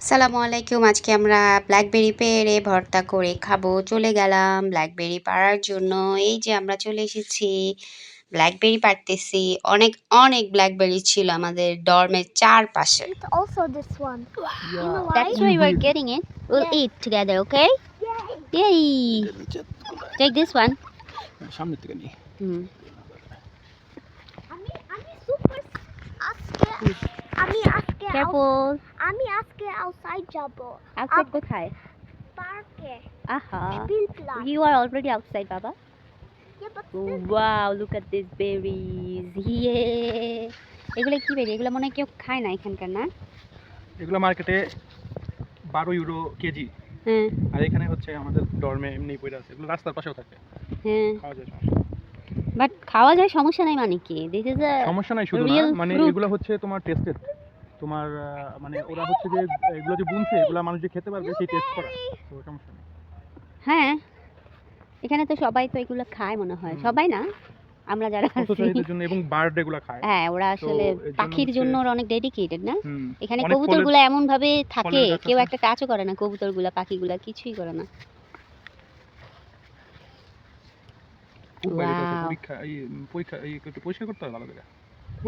আসসালামু আলাইকুম আজকে আমরা ব্ল্যাকবেরি পেড়ে ভর্তা করে খাব চলে গেলাম ব্ল্যাকবেরি পাড়ার জন্য এই যে আমরা চলে এসেছি ব্ল্যাকবেরি পাড়তেছি অনেক অনেক ব্ল্যাকবেরি ছিল আমাদের ডর্মের চারপাশে also this one. You know why? That's why we're getting it. We'll Yeah. eat together, okay? Yay! Take this one. সামনের থেকে নিই. আমি আমি super আজকে আমি আজকে Careful. আমি আজকে outside যাব। Outside কোথায়? পার্কে. You are already outside, Baba. Yeah, but Wow, look at these এগুলো কি বেরি এগুলো মনে হয় কেউ খায় না এখানকার না? এগুলো মার্কেটে বারো ইউরো কেজি। হ্যাঁ। আর এখানে হচ্ছে আমাদের ডর্মে এমনি পড়ে আছে। এগুলো রাস্তার পাশেও থাকে। হ্যাঁ। খাওয়া যায় সমস্যা। বাট খাওয়া যায় সমস্যা নাই মানে কি? দিস ইজ আ সমস্যা নাই শুধু না মানে এগুলো হচ্ছে তোমার টেস্টেড তোমার মানে ওরা হচ্ছে যে এগুলো যে বুনছে এগুলো মানুষ যে খেতে পারবে সেই টেস্ট করা। তো সমস্যা নেই হ্যাঁ এখানে তো সবাই তো এগুলো খায় মনে হয়। সবাই না? আমরা যারা জন্য এবং বার্ড এগুলো খায়। হ্যাঁ ওরা আসলে পাখির জন্য ওরা অনেক ডেডিকেটেড না? এখানে অনেক কবুতর ফলের- এমন ভাবে থাকে কেউ একটা টাচও করে না কবুতরগুলা পাখিগুলা কিছুই করে না. পরীক্ষা পরীক্ষা পরিষ্কার করতে হবে ভালো করে।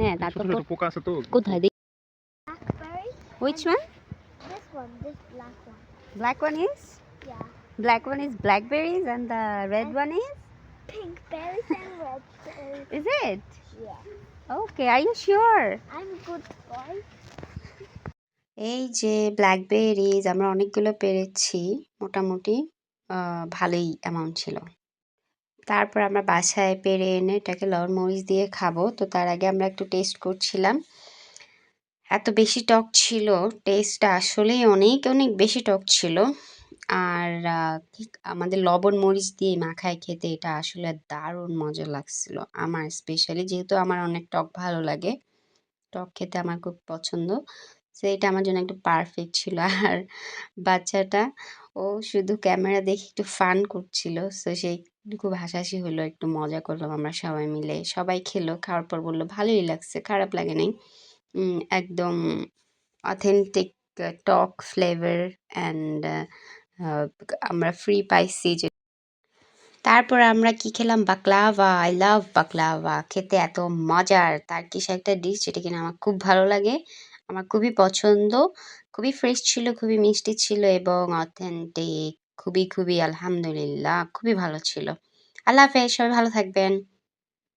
হ্যাঁ তারপর পোকা আছে তো। কোথায়? Which one This one, this black one. Black one is Yeah. Black one is blackberries and the red one is Pink berries and red berries. Is it Yeah. Okay are you sure I'm good boy. এই যে ব্ল্যাকবেরিজ আমরা অনেকগুলো পেরেছি মোটামুটি ভালোই amount ছিল তারপর আমরা বাসায় পেরে এনে এটাকে লবণ মরিচ দিয়ে খাব তো তার আগে আমরা একটু টেস্ট করছিলাম এত বেশি টক ছিল টেস্টটা আসলেই অনেক অনেক বেশি টক ছিল। আর আমাদের লবণ মরিচ দিয়ে মাখায় খেতে এটা আসলে দারুণ মজা লাগছিল আমার স্পেশালি যেহেতু আমার অনেক টক ভালো লাগে। টক খেতে আমার খুব পছন্দ। তো এটা আমার জন্য একটু পারফেক্ট ছিল। আর বাচ্চাটা, ও শুধু ক্যামেরা দেখে একটু ফান করছিল। সো সেই খুব হাসাহাসি হলো, একটু মজা করলাম আমরা সবাই মিলে। সবাই খেলো, খাওয়ার পর বলল, ভালোই লাগছে, খারাপ লাগে নাই। একদম অথেন্টিক টক ফ্লেভার অ্যান্ড আমরা ফ্রি পাইছি যে তারপর আমরা কি খেলাম? বাকলাভা আই লাভ বাকলাভা খেতে এত মজার। তার কিছু একটা ডিশ যেটা কিনা আমার খুব ভালো লাগে, আমার খুবই পছন্দ, খুবই ফ্রেশ ছিল, খুবই মিষ্টি ছিল এবং অথেন্টিক খুবই খুবই আলহামদুলিল্লাহ, খুবই ভালো ছিল। আল্লাহ হাফেজ, সবাই ভালো থাকবেন।